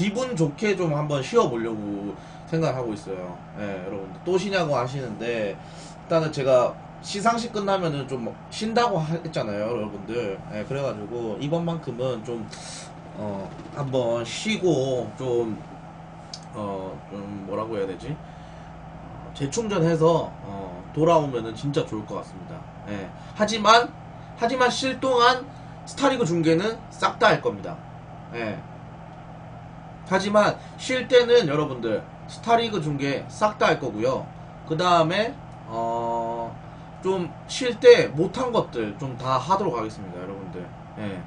기분 좋게 좀 한번 쉬어보려고 생각하고 있어요. 예, 여러분들 또 쉬냐고 하시는데 일단은 제가 시상식 끝나면은 좀 쉰다고 하- 했잖아요, 여러분들. 예, 그래가지고 이번만큼은 좀 어, 한번 쉬고 좀 어, 좀 뭐라고 해야 되지? 어, 재충전해서 어, 돌아오면은 진짜 좋을 것 같습니다. 예. 하지만 하지만 쉴 동안 스타리그 중계는 싹 다 할 겁니다. 예. 하지만 쉴 때는 여러분들 스타리그 중계 싹 다 할 거고요. 그 다음에 어, 좀 쉴 때 못한 것들 좀 다 하도록 하겠습니다, 여러분들. 예.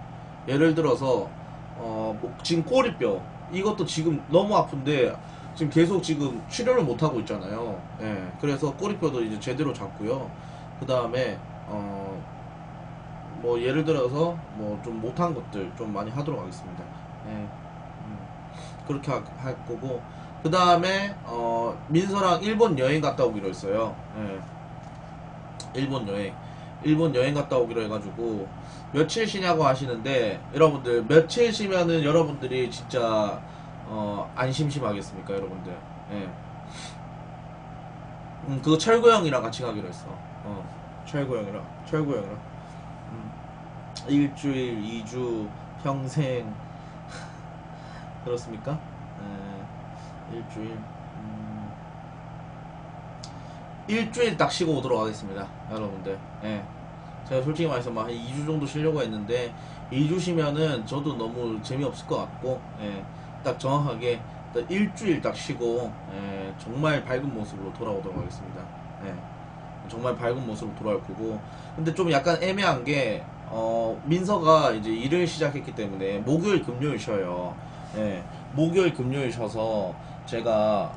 예를 들어서 어, 뭐 지금 꼬리뼈 이것도 지금 너무 아픈데 지금 계속 지금 치료를 못 하고 있잖아요. 예. 그래서 꼬리뼈도 이제 제대로 잡고요. 그 다음에 어, 뭐 예를 들어서 뭐 좀 못한 것들 좀 많이 하도록 하겠습니다. 예. 음, 그렇게 하- 할 거고. 그 다음에 어, 민서랑 일본 여행 갔다 오기로 했어요. 예. 일본 여행. 일본 여행 갔다 오기로 해가지고 며칠 쉬냐고 하시는데 여러분들 며칠 쉬면은 여러분들이 진짜 어, 안 심심하겠습니까 여러분들? 예. 음, 그거 철구 형이랑 같이 가기로 했어. 어, 철구 형이랑 철구 형이랑. 음, 일주일 이주 평생 그렇습니까? 예, 일주일 음, 일주일 딱 쉬고 오도록 하겠습니다 여러분들 예. 제가 솔직히 말해서 막 한 2주 정도 쉬려고 했는데 2주 쉬면은 저도 너무 재미없을 것 같고 예, 딱 정확하게 딱 일주일 딱 쉬고 예, 정말 밝은 모습으로 돌아오도록 하겠습니다. 예, 정말 밝은 모습으로 돌아올 거고 근데 좀 약간 애매한 게 어, 민서가 이제 일을 시작했기 때문에 목요일 금요일 쉬어요. 예, 목요일 금요일 쉬어서 제가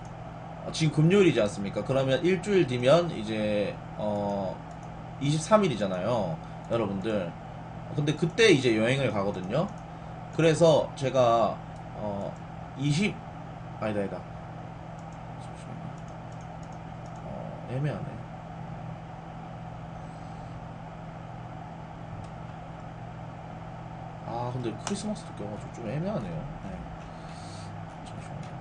어, 지금 금요일이지 않습니까? 그러면 일주일 뒤면 이제 어 23일이잖아요. 여러분들. 근데 그때 이제 여행을 가거든요. 그래서 제가 어 20, 아니다, 아니다. 어, 애매하네. 아, 근데 크리스마스도 껴가지고 좀 애매하네요. 네. 잠시만요.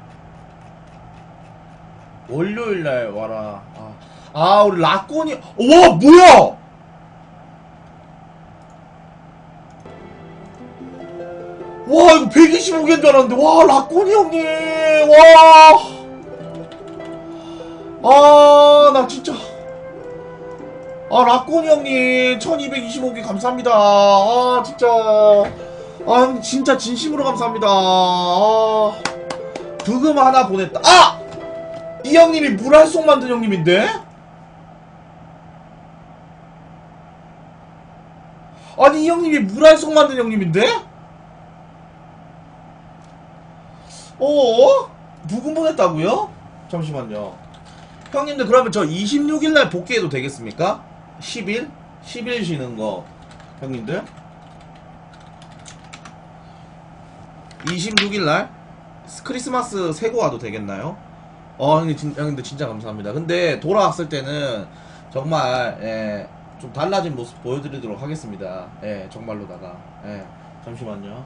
월요일 날 와라. 아, 아 우리 라꼬니. 와, 뭐야! 와, 이거 125개인 줄 알았는데, 와, 라꼬니 형님! 와! 아, 나 진짜. 아, 라꼬니 형님, 1225개 감사합니다. 아, 진짜. 아, 형, 진짜 진심으로 감사합니다. 아, 부금 하나 보냈다. 아! 이 형님이 물알송 만든 형님인데? 아니, 이 형님이 물알송 만든 형님인데? 어? 부금 보냈다고요? 잠시만요. 형님들 그러면 저 26일날 복귀해도 되겠습니까? 10일? 10일 쉬는 거 형님들 26일날 크리스마스 세고 와도 되겠나요? 어 형님 진, 형님들 진짜 감사합니다. 근데 돌아왔을 때는 정말 예, 좀 달라진 모습 보여드리도록 하겠습니다. 예 정말로다가. 예 잠시만요.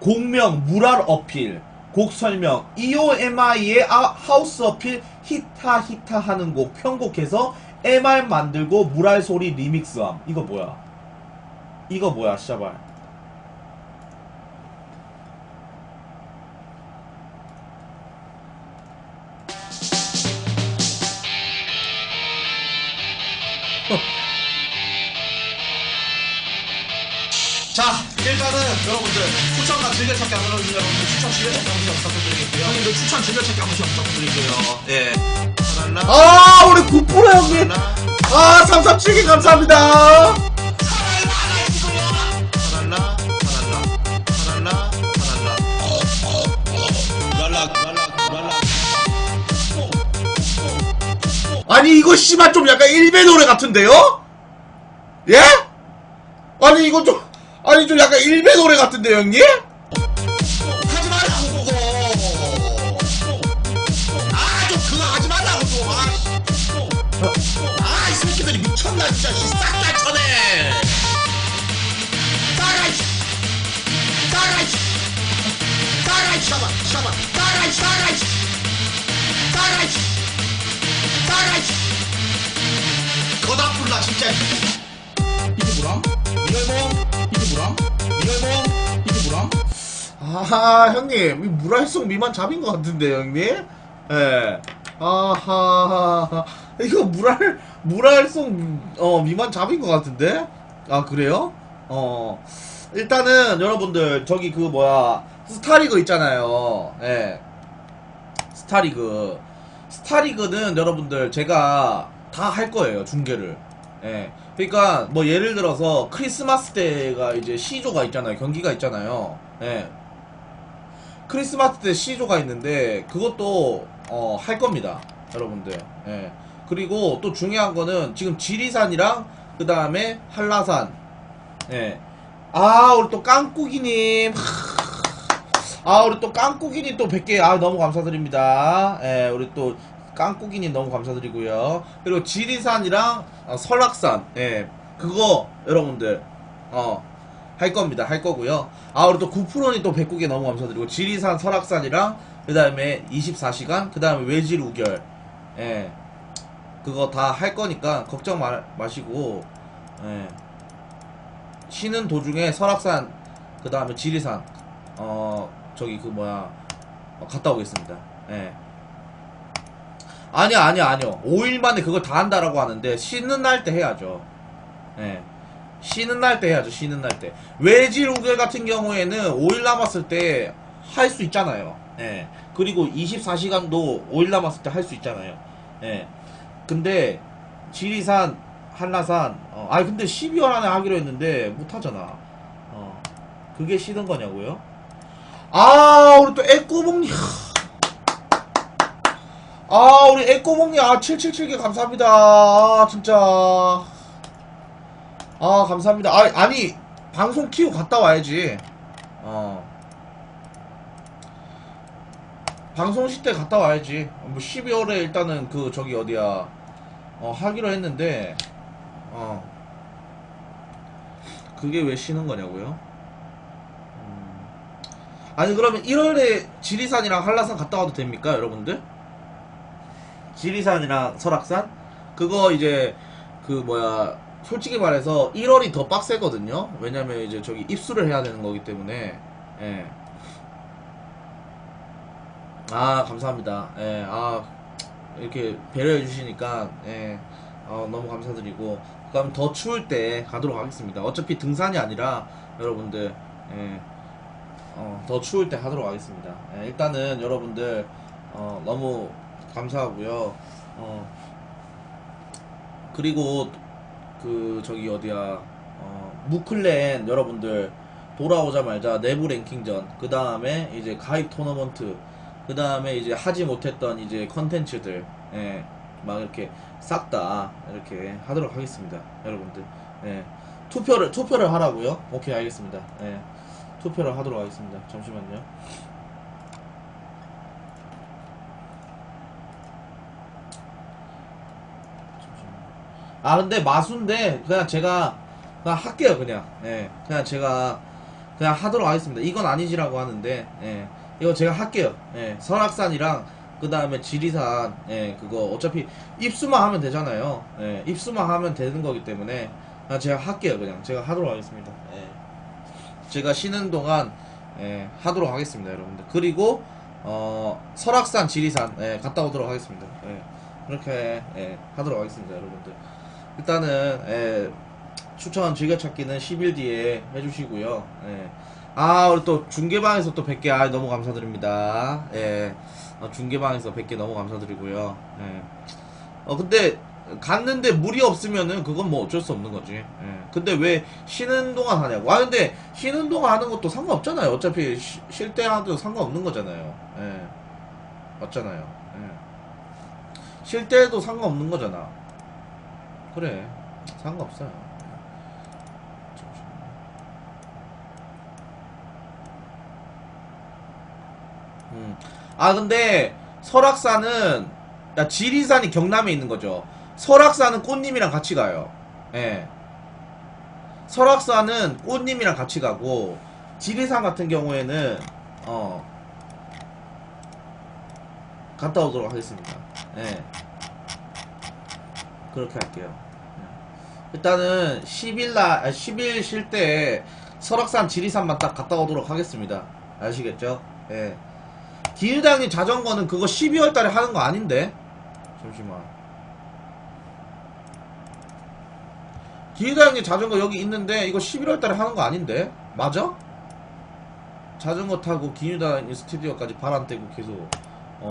곡명 무랄 어필 곡 설명 EOMI의 아, 하우스 어필 히타 히타 하는 곡 편곡해서 MR 만들고 무랄 소리 리믹스함. 이거 뭐야? 이거 뭐야 씨발 일단은 여러분들 추천과 즐겨찾기 안 눌러주신 여러분들 추천 즐겨찾기 한 번씩 부탁드리겠고요. 형님들 추천 즐겨찾기 한 번씩 부탁드릴게요. 예. 아, 우리 9% 형님. 아, 337개 감사합니다. 아니 이거 씨발 좀 약간 일베 노래 같은데요? 예? 아니 이거 좀 아니 좀 약간 일베 노래 같은데 형님? 하지 말라고 그거. 아좀 그거 하지 말라고 그거. 아, 아이 새끼들이 미쳤나 진짜. 싹다 쳐내. 따가 이 따가 이 따가 이 샤바 샤바 따가 이 따가 이 따가 이 따가 이 거다 그 불라 진짜. 이게 뭐야? 아 형님. 이 물활성 미만 잡인 것 같은데 형님? 예. 아하. 이거 물활 물활성 어 미만 잡인 것 같은데? 아 그래요? 어. 일단은 여러분들 저기 그 뭐야 스타리그 있잖아요. 예. 스타리그. 스타리그는 여러분들 제가 다 할 거예요 중계를. 예. 그러니까 뭐 예를 들어서 크리스마스 때가 이제 시조가 있잖아요 경기가 있잖아요. 예 크리스마스 때 C조가 있는데 그것도 어, 할 겁니다. 여러분들. 예. 그리고 또 중요한 거는 지금 지리산이랑 그 다음에 한라산. 예. 아 우리 또 깡꾸기님. 아 우리 또 깡꾸기님 또 100개 아 너무 감사드립니다. 예 우리 또 깡꾸기님 너무 감사드리고요. 그리고 지리산이랑 어, 설악산. 예. 그거 여러분들. 어 할 겁니다. 할 거고요. 아, 우리 또 9%니 또 109개 너무 감사드리고, 지리산, 설악산이랑, 그 다음에 24시간, 그 다음에 외질 우결. 예. 그거 다 할 거니까, 걱정 마, 마시고, 예. 쉬는 도중에 설악산, 그 다음에 지리산, 어, 저기 그 뭐야, 어, 갔다 오겠습니다. 예. 아니야, 아니야, 아니요. 5일 만에 그걸 다 한다라고 하는데, 쉬는 날 때 해야죠. 예. 쉬는 날 때 해야죠, 쉬는 날 때. 외질 우결 같은 경우에는 5일 남았을 때 할 수 있잖아요. 예. 그리고 24시간도 5일 남았을 때 할 수 있잖아요. 예. 근데, 지리산, 한라산, 어, 아니, 근데 12월 안에 하기로 했는데, 못 하잖아. 어. 그게 쉬는 거냐고요? 아, 우리 또 애꼬봉님. 아, 우리 애꼬봉님, 아, 777개 감사합니다. 아, 진짜. 아 감사합니다. 아, 아니 방송 키고 갔다 와야지. 어. 방송시 때 갔다 와야지. 뭐 12월에 일단은 그 저기 어디야 어 하기로 했는데 어 그게 왜 쉬는 거냐고요? 음. 아니 그러면 1월에 지리산이랑 한라산 갔다 와도 됩니까 여러분들? 지리산이랑 설악산 그거 이제 그 뭐야 솔직히 말해서 1월이 더 빡세거든요. 왜냐면 이제 저기 입수를 해야 되는 거기 때문에. 예. 아 감사합니다. 예. 아 이렇게 배려해 주시니까 예. 어, 너무 감사드리고 그럼 더 추울 때 가도록 하겠습니다. 어차피 등산이 아니라 여러분들 예. 어, 더 추울 때 하도록 하겠습니다. 예, 일단은 여러분들 어, 너무 감사하고요. 어, 그리고 그 저기 어디야 어, 무클랜 여러분들 돌아오자마자 내부 랭킹전. 그 다음에 이제 가입 토너먼트. 그 다음에 이제 하지 못했던 이제 컨텐츠들. 예, 막 이렇게 싹 다 이렇게 하도록 하겠습니다 여러분들. 예, 투표를 투표를 하라고요? 오케이 알겠습니다. 예, 투표를 하도록 하겠습니다. 잠시만요 아 근데 마수인데 그냥 제가 그냥 할게요 그냥. 예. 그냥 제가 그냥 하도록 하겠습니다. 이건 아니지라고 하는데 예. 이거 제가 할게요. 예. 설악산이랑 그 다음에 지리산 예 그거 어차피 입수만 하면 되잖아요. 예. 입수만 하면 되는 거기 때문에 그냥 제가 할게요 그냥. 제가 하도록 하겠습니다. 예. 제가 쉬는 동안 예 하도록 하겠습니다 여러분들. 그리고 어 설악산 지리산 예 갔다 오도록 하겠습니다. 예. 그렇게 예 하도록 하겠습니다 여러분들 일단은 예, 추천 즐겨찾기는 10일 뒤에 해주시고요. 예. 아 우리 또 중계방에서 또 100개 아 너무 감사드립니다. 예. 어, 중계방에서 100개 너무 감사드리고요. 예. 어 근데 갔는데 물이 없으면은 그건 뭐 어쩔 수 없는 거지. 예. 근데 왜 쉬는 동안 하냐고. 아 근데 쉬는 동안 하는 것도 상관없잖아요. 어차피 쉴 때 하도 상관없는 거잖아요. 예. 맞잖아요. 예. 쉴 때도 상관없는 거잖아. 그래 상관없어요 음. 아 근데 설악산은 야 지리산이 경남에 있는 거죠 설악산은 꽃님이랑 같이 가요 예 설악산은 꽃님이랑 같이 가고 지리산 같은 경우에는 어 갔다 오도록 하겠습니다. 예. 그렇게 할게요. 예. 일단은 10일 날, 10일 쉴 때 설악산, 지리산만 딱 갔다 오도록 하겠습니다. 아시겠죠? 예. 기유당님 자전거는 그거 12월 달에 하는 거 아닌데? 잠시만. 기유당님 자전거 여기 있는데 이거 11월 달에 하는 거 아닌데? 맞아? 자전거 타고 기유당 스튜디오까지 바람 쐬고 계속 어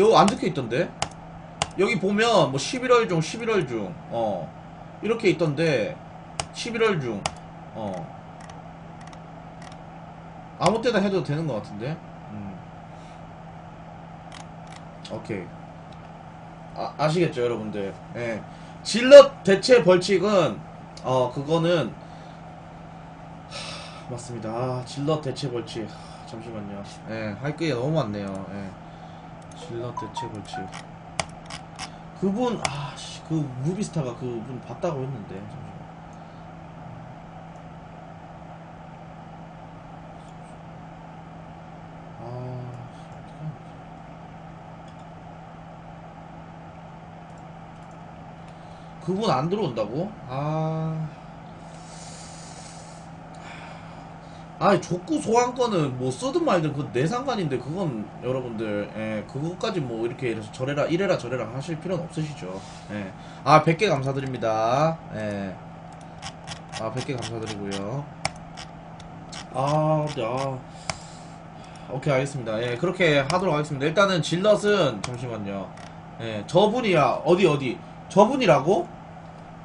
여기 안 적혀 있던데 여기 보면 뭐 11월 중 11월 중 어 이렇게 있던데 11월 중 어. 아무 때나 해도 되는 것 같은데? 음. 오케이. 아, 아시겠죠 여러분들? 예. 질럿 대체 벌칙은 어 그거는 하, 맞습니다. 아, 질럿 대체 벌칙. 하, 잠시만요. 예 할 게 너무 많네요. 예. 질럿 대체 벌칙 그분 아씨 그 무비스타가 그분 봤다고 했는데 잠시만 아. 그분 안 들어온다고? 아. 아, 족구 소환권은 뭐 쓰든 말든 그건 내 상관인데 그건 여러분들 예, 그것까지 뭐 이렇게 이래서 저래라 이래라 저래라 하실 필요는 없으시죠. 예. 아, 100개 감사드립니다. 예. 아, 100개 감사드리고요. 아, 네, 아. 오케이, 알겠습니다. 예, 그렇게 하도록 하겠습니다. 일단은 질럿은 잠시만요. 예, 저분이야. 어디 어디? 저분이라고?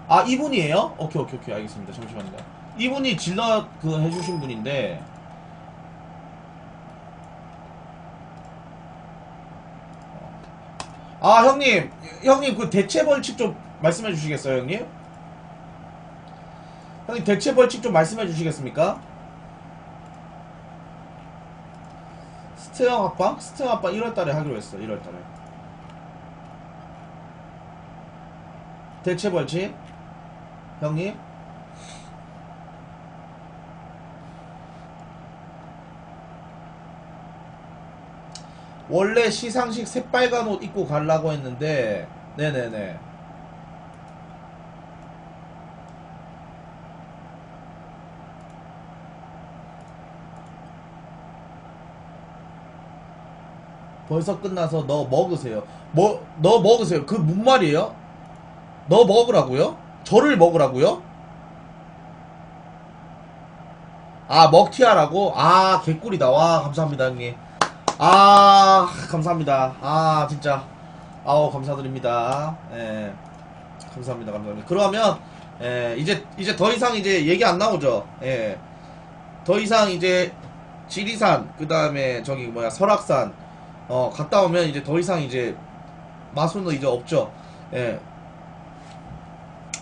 아, 이분이에요? 오케이, 오케이, 오케이. 알겠습니다. 잠시만요. 이분이 질럿 그 해주신 분인데 아 형님 형님 그 대체 벌칙 좀 말씀해 주시겠어요 형님? 형님 대체 벌칙 좀 말씀해 주시겠습니까? 스테형 합방? 스테형 합방 1월달에 하기로 했어 1월달에 대체 벌칙? 형님? 원래 시상식 새빨간 옷 입고 가려고 했는데 네네네 벌써 끝나서 너 먹으세요 뭐 너 먹으세요 그 뭔 말이에요? 너 먹으라고요? 저를 먹으라고요? 아 먹튀하라고? 아 개꿀이다 와 감사합니다 형님 아 감사합니다. 아 진짜. 아우 감사드립니다. 예. 감사합니다 감사합니다. 그러면 예 이제 이제 더 이상 이제 얘기 안 나오죠? 예더 이상 이제 지리산 그 다음에 저기 뭐야 설악산 어 갔다 오면 이제 더 이상 이제 마수는 이제 없죠? 예.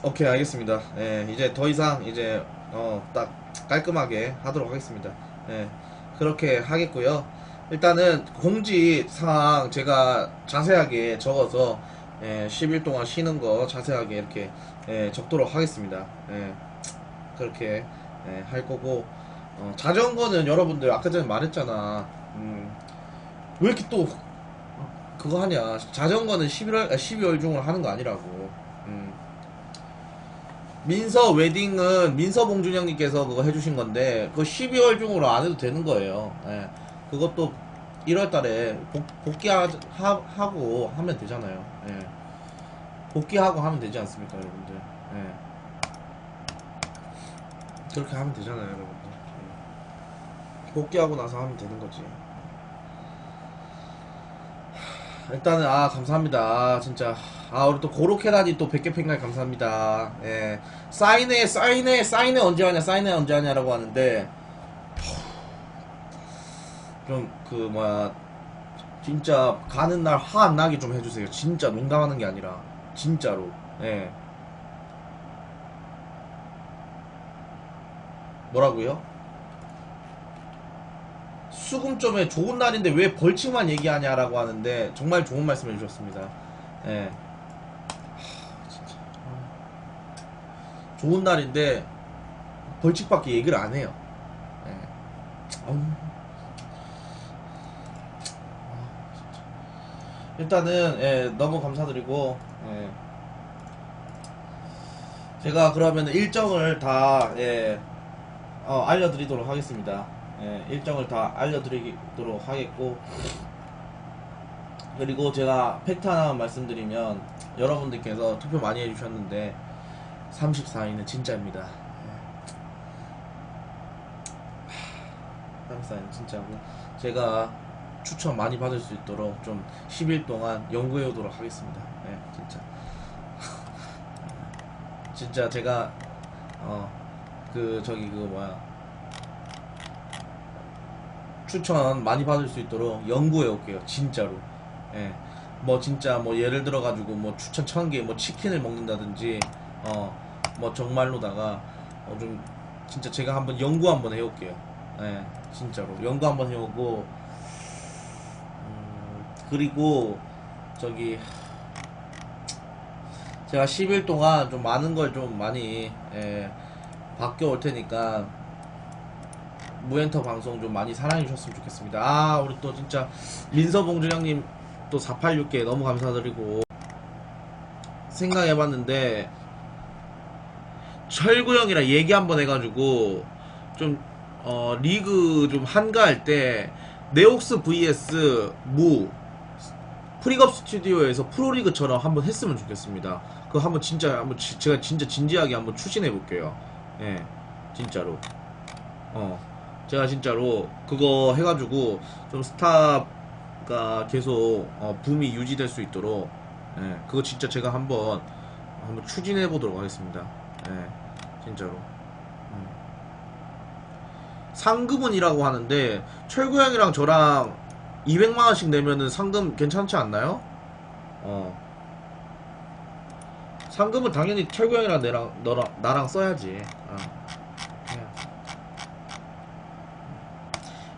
오케이 알겠습니다. 예 이제 더 이상 이제 어 딱 깔끔하게 하도록 하겠습니다. 예. 그렇게 하겠고요 일단은 공지사항 제가 자세하게 적어서 예, 10일 동안 쉬는 거 자세하게 이렇게 예, 적도록 하겠습니다. 예, 그렇게 예, 할 거고 어, 자전거는 여러분들 아까 전에 말했잖아. 음, 왜 이렇게 또 그거 하냐? 자전거는 11월 아, 12월 중으로 하는 거 아니라고. 음. 민서 웨딩은 민서 봉준 형님께서 그거 해주신 건데 그거 12월 중으로 안 해도 되는 거예요. 예. 그것도 1월 달에 복, 복귀하고 하면 되잖아요. 예. 복귀하고 하면 되지 않습니까, 여러분들? 예. 그렇게 하면 되잖아요, 여러분들. 예. 복귀하고 나서 하면 되는 거지. 하, 일단은 아 감사합니다 아, 진짜 아 우리 또 고로케다니 또 100개 팬가이 감사합니다 예 사인회 사인회 사인회 언제 하냐 사인회 언제 하냐라고 하는데 좀 그 뭐야 진짜 가는 날 화 안 나게 좀 해주세요. 진짜 농담하는 게 아니라 진짜로. 예. 뭐라고요? 수금점에 좋은 날인데 왜 벌칙만 얘기하냐라고 하는데 정말 좋은 말씀 해 주셨습니다. 예. 좋은 날인데 벌칙밖에 얘기를 안 해요. 예. 아우. 일단은 예, 너무 감사드리고 예. 제가 그러면 일정을 다 예, 어, 알려드리도록 하겠습니다. 예, 일정을 다 알려드리도록 하겠고 그리고 제가 팩트 하나 말씀드리면 여러분들께서 투표 많이 해주셨는데 34위는 진짜입니다. 예. 34위는 진짜고 제가 추천 많이 받을 수 있도록 좀 10일 동안 연구해 오도록 하겠습니다. 예, 진짜. 진짜 제가 어 그 저기 그 뭐야 추천 많이 받을 수 있도록 연구해 올게요. 진짜로. 예. 뭐 진짜 뭐 예를 들어 가지고 뭐 추천 천 개 뭐 치킨을 먹는다든지 어 뭐 정말로다가 어 좀 진짜 제가 한번 연구 한번 해 올게요. 예. 진짜로 연구 한번 해 오고 음, 그리고 저기 제가 10일 동안 좀 많은 걸 좀 많이 예, 바뀌어 올 테니까 무엔터 방송 좀 많이 사랑해 주셨으면 좋겠습니다. 아 우리 또 진짜 민서봉준 형님 또 486개 너무 감사드리고 생각해봤는데 철구 형이랑 얘기 한번 해가지고 좀 어, 리그 좀 한가할 때 네옥스 vs 무 프리겁 스튜디오에서 프로리그처럼 한번 했으면 좋겠습니다. 그거 한번 진짜 한번 지- 제가 진짜 진지하게 한번 추진해 볼게요. 예, 진짜로. 어, 제가 진짜로 그거 해 가지고 좀 스타가 계속 어, 붐이 유지될 수 있도록 예, 그거 진짜 제가 한번 한번 추진해 보도록 하겠습니다. 예, 진짜로. 음. 상금은이라고 하는데 철구 형이랑 저랑 200만 원씩 내면은 상금 괜찮지 않나요? 어. 상금은 당연히 철구 형이랑 내랑 너랑 나랑 써야지. 어. 해야지.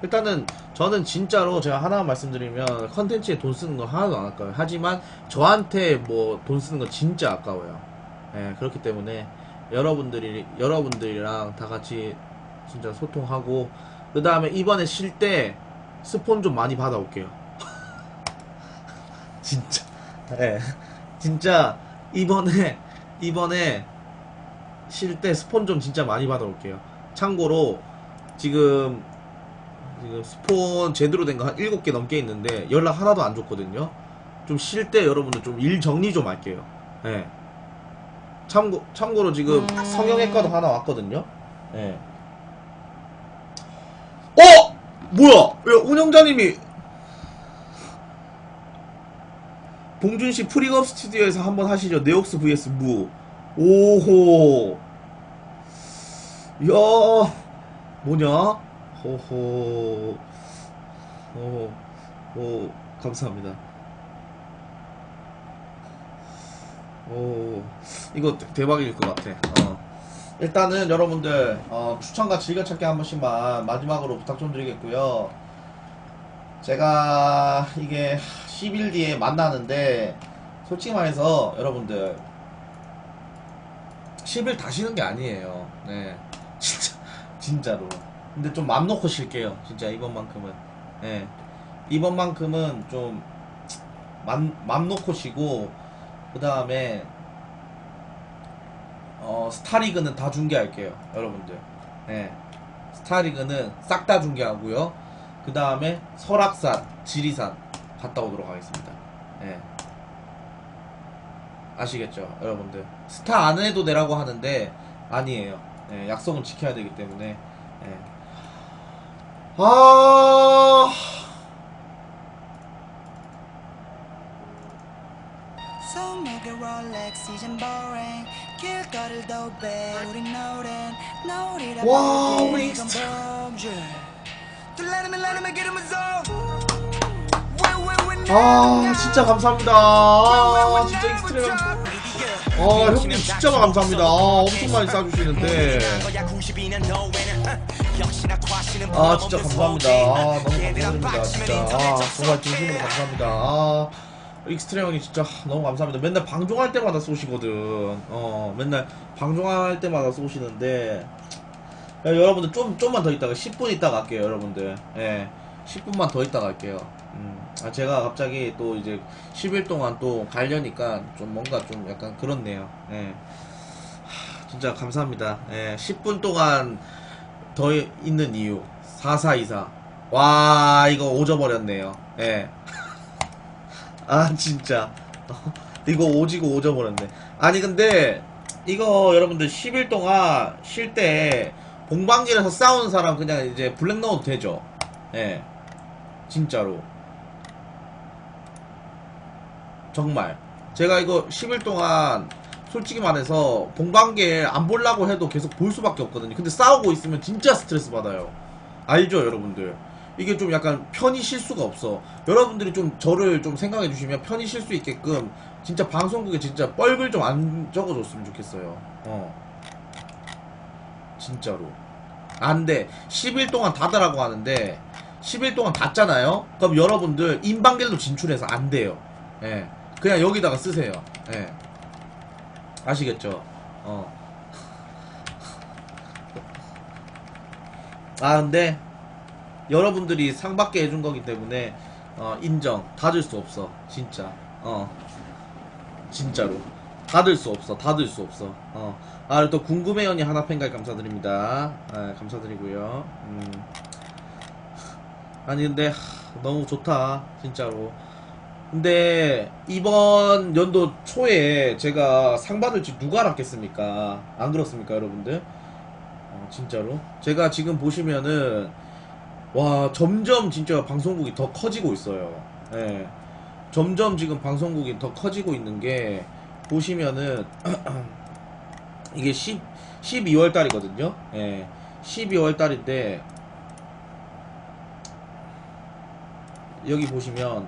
일단은 저는 진짜로 제가 하나 말씀드리면 컨텐츠에 돈 쓰는 거 하나도 안 아까워요. 하지만 저한테 뭐 돈 쓰는 거 진짜 아까워요. 예, 그렇기 때문에 여러분들이 여러분들이랑 다 같이 진짜 소통하고 그 다음에 이번에 쉴 때 스폰 좀 많이 받아올게요. 진짜. 예. 진짜 이번에 이번에 쉴 때 스폰 좀 진짜 많이 받아올게요. 참고로 지금 지금 스폰 제대로 된 거 한 7개 넘게 있는데 연락 하나도 안 줬거든요. 좀 쉴 때 여러분들 좀 일 정리 좀 할게요. 예. 참고 참고로 지금 성형외과도 하나 왔거든요. 예. 어! 뭐야? 왜 운영자님이 봉준 씨 프리겁 스튜디오에서 한번 하시죠. 네옥스 vs 무. 오호. 야, 뭐냐? 호호. 오, 오, 감사합니다. 오, 이거 대박일 것 같아. 어. 일단은 여러분들 어, 추천과 즐겨찾기 한 번씩만 마지막으로 부탁 좀 드리겠고요. 제가 이게 10일 뒤에 만나는데 솔직히 말해서 여러분들 10일 다 쉬는 게 아니에요. 네, 진짜 진짜로. 근데 좀 맘 놓고 쉴게요. 진짜 이번만큼은. 네, 이번만큼은 좀 맘 맘 놓고 쉬고 그 다음에 어, 스타리그는 다 중계할게요, 여러분들. 예. 스타리그는 싹 다 중계하고요. 그 다음에 설악산, 지리산 갔다 오도록 하겠습니다. 예. 아시겠죠, 여러분들? 스타 안 해도 되라고 하는데 아니에요. 예, 약속은 지켜야 되기 때문에. 예. 아. 손목에 롤렉스 이젠 boring 길거리도 배 우린 노랜 노리라 와, 우리 아, 진짜 감사합니다. 아, 진짜 익스트림. 아, 형님 진짜 감사합니다. 아, 엄청 많이 싸주시는데. 아, 진짜 감사합니다. 아, 너무 감사드립니다. 진짜. 아, 정말 진심으로 감사합니다. 아, 익스트림 형이 진짜 너무 감사합니다. 맨날 방송할 때마다 쏘시거든. 어, 맨날 방송할 때마다 쏘시는데. 야, 여러분들 좀 좀만 더 있다가 10분 있다가 갈게요 여러분들. 예 10분만 더 있다가 갈게요. 음, 아, 제가 갑자기 또 이제 10일 동안 또 가려니까 좀 뭔가 좀 약간 그렇네요. 예. 하, 진짜 감사합니다. 예 10분 동안 더 있는 이유. 4424 와 이거 오져버렸네요. 예 아 진짜. 이거 오지고 오져버렸네. 아니 근데 이거 여러분들 10일 동안 쉴 때 공방길에서 싸우는 사람 그냥 이제 블랙 넣어도 되죠? 예. 진짜로. 정말. 제가 이거 10일 동안 솔직히 말해서 봉방길 안 보려고 해도 계속 볼 수밖에 없거든요. 근데 싸우고 있으면 진짜 스트레스 받아요. 알죠 여러분들 이게 좀 약간 편히 쉴 수가 없어. 여러분들이 좀 저를 좀 생각해 주시면 편히 쉴 수 있게끔 진짜 방송국에 진짜 뻘글 좀 안 적어줬으면 좋겠어요. 어. 진짜로. 안 돼 10일 동안 닫으라고 하는데 10일 동안 닫잖아요? 그럼 여러분들 인방길로 진출해서 안 돼요. 예. 그냥 여기다가 쓰세요. 예. 아시겠죠? 어. 아 근데 여러분들이 상 받게 해준 거기 때문에 어, 인정. 닫을 수 없어. 진짜. 어. 진짜로. 닫을 수 없어. 닫을 수 없어. 어아 또 궁금해요니 하나 팬가입 감사드립니다. 아, 감사드리고요. 음. 아니 근데 하, 너무 좋다. 진짜로. 근데 이번 연도 초에 제가 상 받을지 누가 알았겠습니까? 안 그렇습니까 여러분들? 어, 진짜로? 제가 지금 보시면은 와 점점 진짜 방송국이 더 커지고 있어요. 예. 점점 지금 방송국이 더 커지고 있는 게 보시면은 이게 10 12월 달이거든요. 예. 12월 달인데 여기 보시면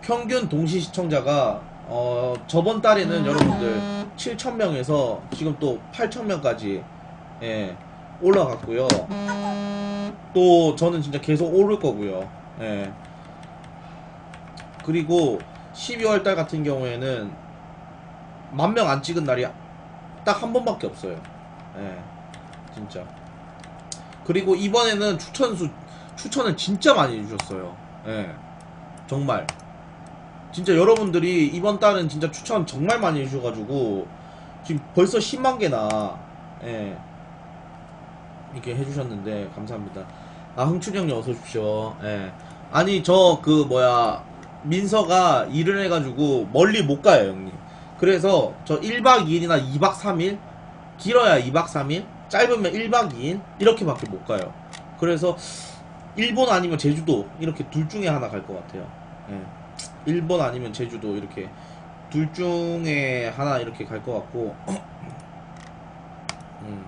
평균 동시 시청자가 어 저번 달에는 여러분들 7,000명에서 지금 또 8,000명까지 예 올라갔고요. 또 저는 진짜 계속 오를 거고요. 예. 그리고 12월 달 같은 경우에는 만 명 안 찍은 날이 딱 한 번밖에 없어요. 예. 진짜. 그리고 이번에는 추천수 추천을 진짜 많이 해주셨어요. 예. 정말. 진짜 여러분들이 이번 달은 진짜 추천 정말 많이 해주셔가지고 지금 벌써 10만 개나 예. 이렇게 해주셨는데 감사합니다. 아 흥춘 형님 어서 오십시오. 예. 아니 저 그 뭐야 민서가 일을 해가지고 멀리 못 가요 형님. 그래서 저 1박 2일이나 2박 3일 길어야 2박 3일 짧으면 1박 2일 이렇게밖에 못 가요. 그래서 일본 아니면 제주도 이렇게 둘 중에 하나 갈 것 같아요. 예. 일본 아니면 제주도 이렇게 둘 중에 하나 이렇게 갈 것 같고 음.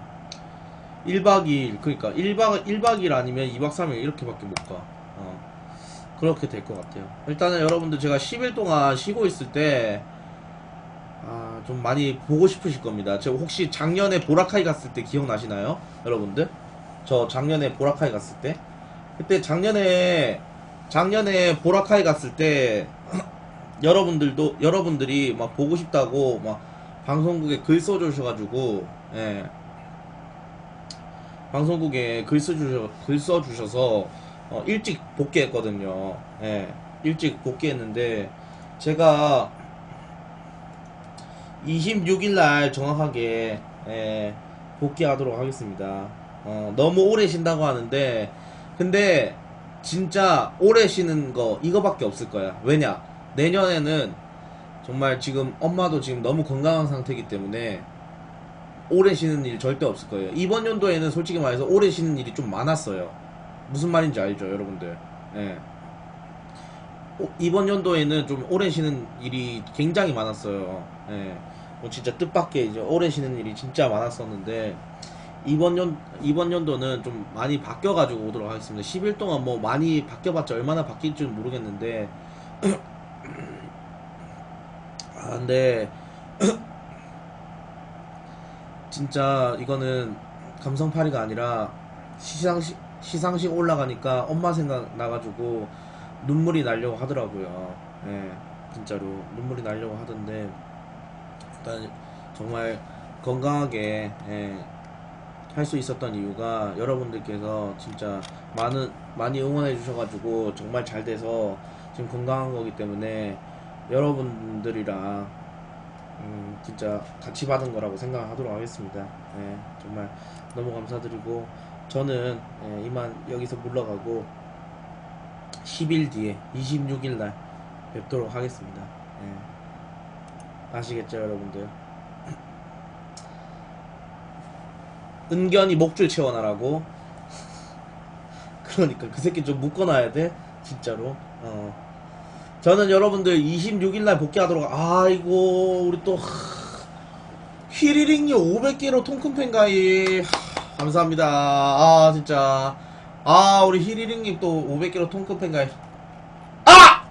1박 2일 그러니까 1박 1박 2일 아니면 2박 3일 이렇게밖에 못 가. 어. 그렇게 될 것 같아요. 일단은 여러분들 제가 10일 동안 쉬고 있을 때 아, 좀 많이 보고 싶으실 겁니다. 제가 혹시 작년에 보라카이 갔을 때 기억나시나요? 여러분들? 저 작년에 보라카이 갔을 때 그때 작년에 작년에 보라카이 갔을 때 여러분들도 여러분들이 막 보고 싶다고 막 방송국에 글 써주셔가지고 예. 방송국에 글 써주셔 글 써주셔서 어, 일찍 복귀했거든요. 예. 일찍 복귀했는데 제가 26일 날 정확하게 예, 복귀하도록 하겠습니다. 어, 너무 오래 쉰다고 하는데 근데 진짜 오래 쉬는 거 이거밖에 없을 거야. 왜냐? 내년에는 정말 지금 엄마도 지금 너무 건강한 상태이기 때문에 오래 쉬는 일 절대 없을 거예요. 이번 연도에는 솔직히 말해서 오래 쉬는 일이 좀 많았어요. 무슨 말인지 알죠, 여러분들? 예. 오- 이번 연도에는 좀 오래 쉬는 일이 굉장히 많았어요. 예. 뭐 진짜 뜻밖의 이제 오래 쉬는 일이 진짜 많았었는데 이번 연 이번 연도는 좀 많이 바뀌어 가지고 오도록 하겠습니다. 10일 동안 뭐 많이 바뀌어 봤자 얼마나 바뀔지 는 모르겠는데 아 근데 진짜 이거는 감성파리가 아니라 시상식 시상식 올라가니까 엄마 생각 나가지고 눈물이 나려고 하더라고요. 예, 진짜로 눈물이 나려고 하던데 일단 정말 건강하게 예, 할수 있었던 이유가 여러분들께서 진짜 많은 많이 응원해 주셔가지고 정말 잘 돼서 지금 건강한 거기 때문에 여러분들이랑 음, 진짜 같이 받은 거라고 생각하도록 하겠습니다. 예, 정말 너무 감사드리고 저는 예, 이만 여기서 물러가고 10일 뒤에 26일 날 뵙도록 하겠습니다. 예. 아시겠죠, 여러분들? 은견이 목줄 채워놔라고. 그러니까 그 새끼 좀 묶어놔야 돼, 진짜로. 어. 저는 여러분들 26일 날 복귀하도록. 아이고 우리 또 휘리링이 500개로 통큰팬 가입 하, 감사합니다. 아 진짜. 아 우리 휘리링님 또 500개로 통큰팬 가입. 아!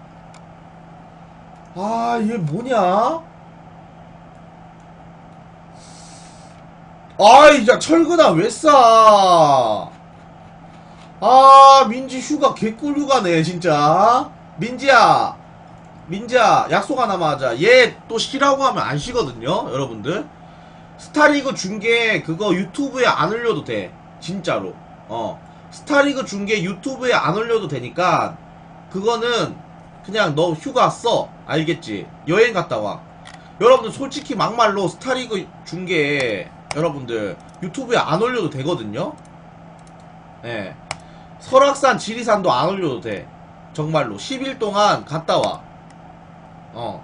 아, 얘 뭐냐? 아이, 야, 철근아, 왜 싸? 아, 민지 휴가, 개꿀 휴가네, 진짜. 민지야, 민지야, 약속 하나만 하자. 얘 또 쉬라고 하면 안 쉬거든요, 여러분들. 스타리그 중계, 그거 유튜브에 안 올려도 돼. 진짜로. 어. 스타리그 중계 유튜브에 안 올려도 되니까, 그거는 그냥 너 휴가 써. 알겠지? 여행 갔다 와. 여러분들 솔직히 막말로 스타리그 중계 여러분들 유튜브에 안 올려도 되거든요? 예. 설악산 지리산도 안 올려도 돼. 정말로. 10일 동안 갔다 와. 어.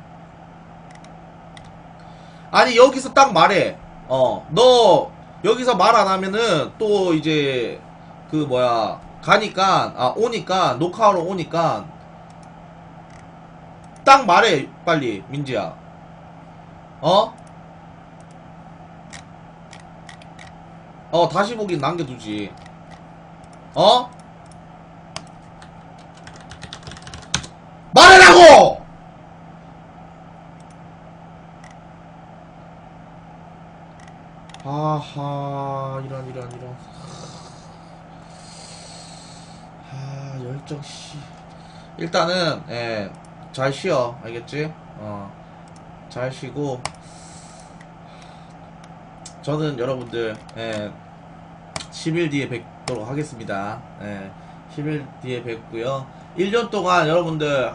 아니, 여기서 딱 말해. 어. 너, 여기서 말 안 하면은 또 이제, 그 뭐야, 가니까, 아, 오니까, 녹화하러 오니까, 딱 말해 빨리 민지야 어? 어 다시 보긴 남겨두지 어? 말해라고! 아하 이런 이런 이런 아 열정 씨 일단은 예, 잘 쉬어 알겠지? 어 잘 쉬고 저는 여러분들 예, 10일 뒤에 뵙도록 하겠습니다. 예, 10일 뒤에 뵙고요. 1년 동안 여러분들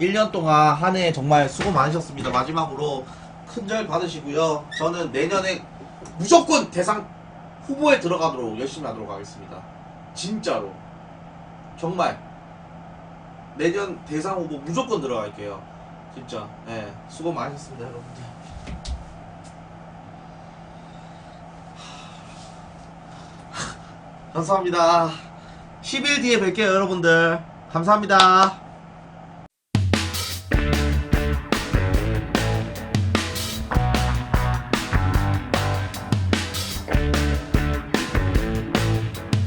1년 동안 한 해 정말 수고 많으셨습니다. 마지막으로 큰 절 받으시고요. 저는 내년에 무조건 대상 후보에 들어가도록 열심히 하도록 하겠습니다. 진짜로. 정말 내년 대상 후보 무조건 들어갈게요. 진짜. 예. 수고 많으셨습니다, 여러분들. 감사합니다. 10일 뒤에 뵐게요, 여러분들. 감사합니다.